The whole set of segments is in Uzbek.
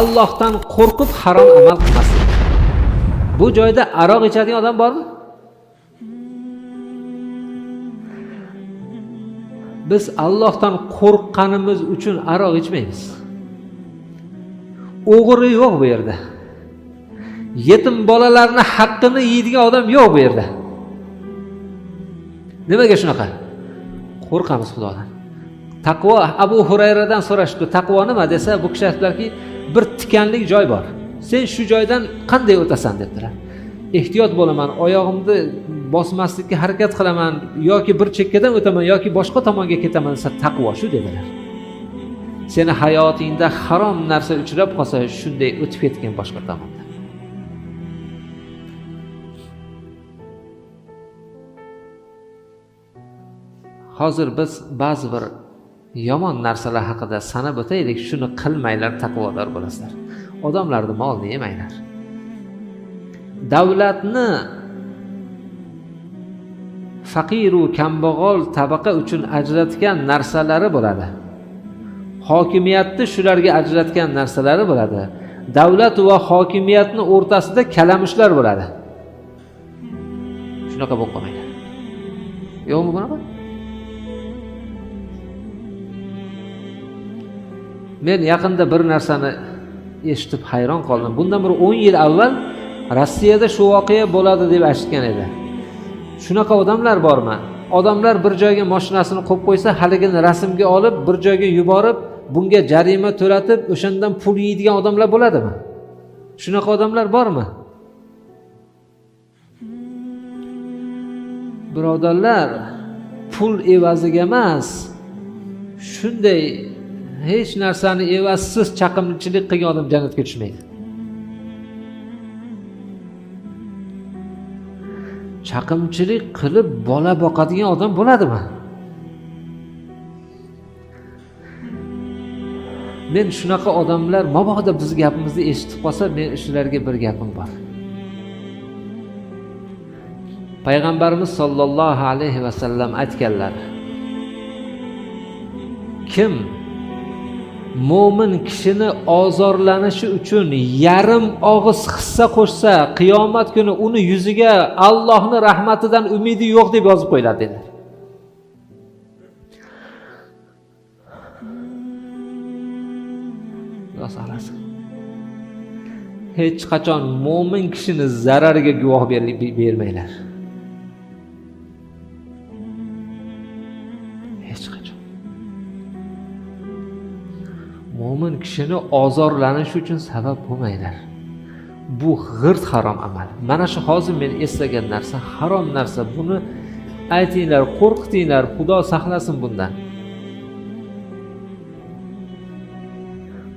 allohdan qo'rqib harom amal qilmaslik bu joyda aroq ichadigan odam bormi? Biz allohdan qo'rqqanimiz uchun aroq ichmaymiz. O'g'ri yo'q bu yerda. Yetim bolalarni haqqini yeydigan odam yo'q bu yerda. Nimaga shunaqa? Qo'rqamiz xudodan. Taqvo abu hurayradan so'rashibdi taqvo nima desa bu kishi aytdilarki bir tikanlik joy bor. Sen shu joydan qanday o'tasan debdilar. Ehtiyot bo'laman oyog'imni bosmaslikka harakat qilaman yoki bir chekkadan o'taman yoki boshqa tomonga ketaman desa taqvo shu dedilar. Seni hayotingda harom narsa uchrab qolsa shunday o'tib ketgin boshqa tomonda. Hozir biz ba'zi bir yomon narsalar haqida sanab o'taylik shuni qilmanglar taqvodor bo'lasizlar. Odamlarni molini yemanglar davlatni faqiru kambag'al tabaqa uchun ajratgan narsalari bo'ladi. Hokimiyatni shularga ajratgan narsalari bo'ladi. Davlat va hokimiyatni o'rtasida kalamushlar bo'ladi. Shunaqa bo'lib qolmanglar. Yo'qmi bunaqa men yaqinda bir narsani eshitib hayron qoldim. Bundan bir o'n yil avval rossiyada shu voqea bo'ladi deb eshitgan edi. Shunaqa odamlar bormi? Odamlar bir joyga moshinasini qo'yib qo'ysa haligini rasmga olib bir joyga yuborib bunga jarima to'latib o'shandan pul yeydigan odamlar bo'ladimi? Shunaqa odamlar bormi? Birodarlar pul evaziga emas shunday hech narsani evazsiz chaqimchilik qilgan odam jannatga tushmaydi. Chaqimchilik qilib bola boqadigan odam bo'ladimi? Men shunaqa odamlar mabodo biz gapimizni eshitib qolsa men shularga bir gapim bor. Payg'ambarimiz sollallohu alayhi vasallam aytganlar kim mo'min kishini ozorlanishi uchun yarim og'iz hissa qo'shsa qiyomat kuni uni yuziga allohni rahmatidan umidi yo'q deb yozib qo'yiladi dedilar hech qachon mo'min kishini zarariga guvoh bermanglar. Hech qachon. Mo'min kishini ozorlanishi uchun sabab bo'lmanglar bu g'irt harom amal. Mana shu hozir men eslagan narsa harom narsa. Buni aytinglar qo'rqitinglar xudo saqlasin bundan.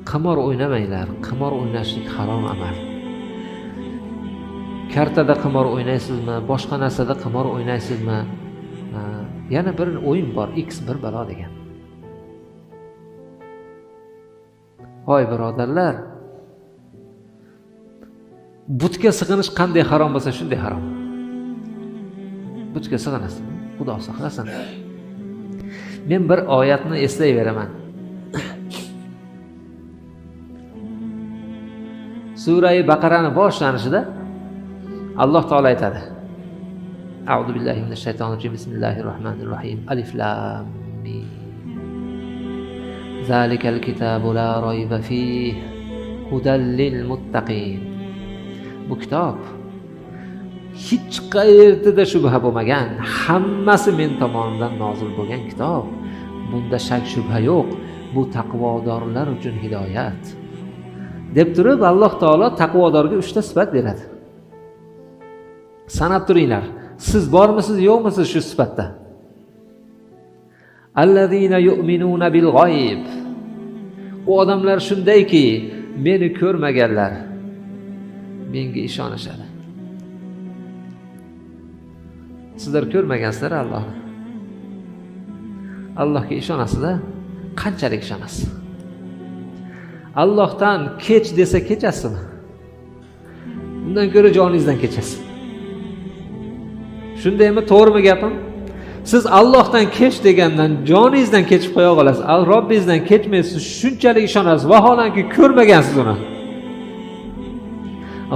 Qimor o'ynamanglar. Qimor o'ynashlik harom amal. Kartada qimor o'ynaysizmi? Boshqa narsada qimor o'ynaysizmi? Yana bir o'yin bor. X bir balo degan. hoy birodarlar butga sig'inish qanday harom bo'lsa shunday harom butga sig'inasiz xudo saqlasin men bir oyatni eslayveraman surai baqarani boshlanishida alloh taolo aytadi أعوذ بالله من الشيطان الرجيم بسم الله الرحمن الرحيم ألف لام ميم ذلك الكتاب لا ريب فيه هدى للمتقين bu kitob hech qayerda shubha bo'lmagan hammasi men tomonidan nozil bo'lgan kitob bunda shak shubha yo'q bu taqvodorlar uchun hidoyat deb turib alloh taolo taqvodorga uchta sifat beradi sanab turinglar siz bormisiz yo'qmisiz shu sifatda Allazina yu'minuna bil g'oyib u odamlar shundayki meni ko'rmaganlar. Menga ishonishadi. Sizlar ko'rmagansizlar allohni allohga ishonasizda qanchalik ishonasiz? Allohdan kech desa kechasizmi undan ko'ra joningizdan kechasiz. Shundaymi to'g'rimi gapim siz allohdan kech degandan joningizdan kechib qo'ya qolasiz robbingizdan kechmaysiz shunchalik ishonasiz vaholanki ko'rmagansiz uni.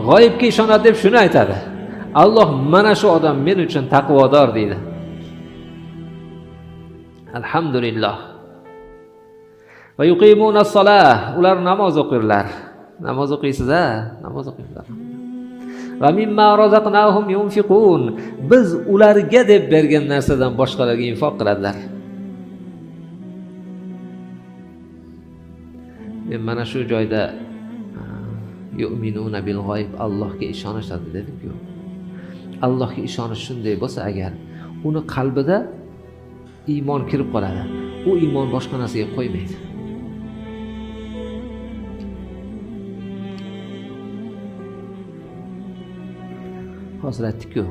G'oyibga ishonadi deb shuni aytadi. Alloh mana shu odam men uchun taqvodor deydi. Alhamdulillah. Va ular namoz o'qirlar. Namoz o'qiysiz a namoz o'qinglar. Va mimma razaqnahum yunfiqun. Biz ularga deb bergan narsadan boshqalarga infoq qiladilar. Men mana shu joyda yu'minuna bil g'oyib allohga ishonishadi dedimku. Allohga ishonish shunday bo'lsa agar uni qalbida iymon kirib qoladi u iymon boshqa narsaga qo'ymaydi. Hozir aytdikku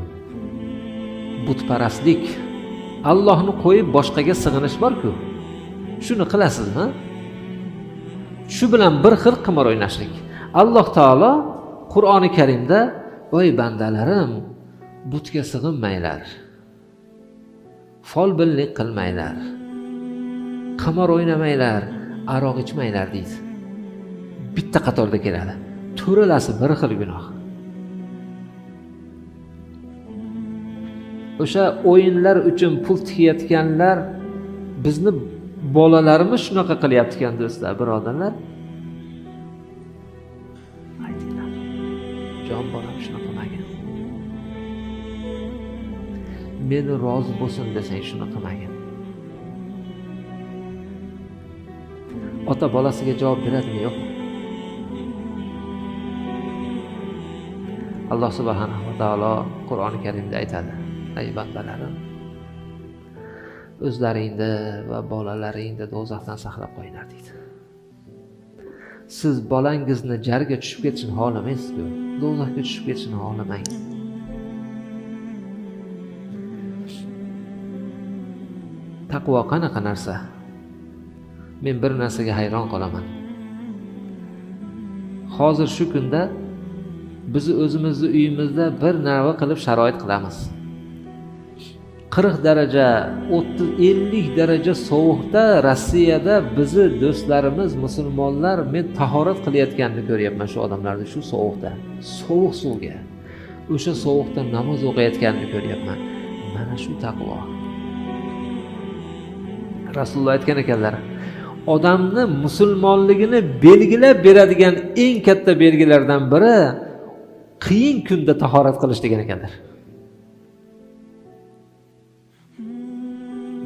butparastlik. Allohni qo'yib boshqaga sig'inish borku. Shuni qilasizmi shu bilan bir xil qimor o'ynashlik. Alloh taolo qur'oni karimda voy bandalarim butga sig'inmanglar. Folbinlik qilmanglar. Qimor o'ynamanglar aroq ichmanglar deydi. Bitta qatorda keladi. To'ralasi bir xil gunoh. O'sha o'yinlar uchun pul tikayotganlar bizni bolalarimiz shunaqa qilyapti ekan do'stlar birodarlar. Jon bolam shunaqa qilmagin meni rozi bo'lsin desang shuni qilmagin ota bolasiga javob beradimi yo'qmi alloh subhanava taolo qur'oni karimda aytadi ey bandalarim o'zlaringni va bolalaringni do'zaxdan saqlab qo'yinglar deydi. Siz bolangizni jarga tushib ketishini xohlamaysizku. Do'zaxga tushib ketishini xohlamang. Taqvo qanaqa narsa? Men bir narsaga hayron qolaman. Hozir shu kunda biz o'zimizni uyimizda bir narva qilib sharoit qilamiz. Qirq daraja o'ttiz ellik daraja sovuqda rossiyada bizni do'stlarimiz musulmonlar men tahorat qilayotganini ko'ryapman shu odamlarni shu sovuqda sovuq suvga. O'sha sovuqda namoz o'qiyotganini ko'ryapman. Mana shu taqvo. Rasululloh aytgan ekanlar odamni musulmonligini belgilab beradigan eng katta belgilardan biri qiyin kunda tahorat qilish degan ekanlar.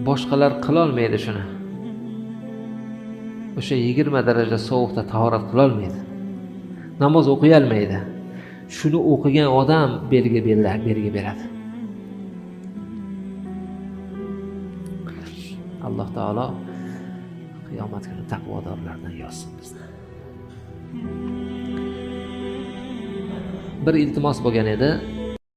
Boshqalar qilolmaydi shuni. O'sha yigirma daraja sovuqda tahorat qilolmaydi. Namoz o'qiyolmaydi. Shuni o'qigan odam belgi belgi beradi. Alloh taolo qiyomat kuni taqvodorlardan yozsin bizni. Bir iltimos bo'lgan edi.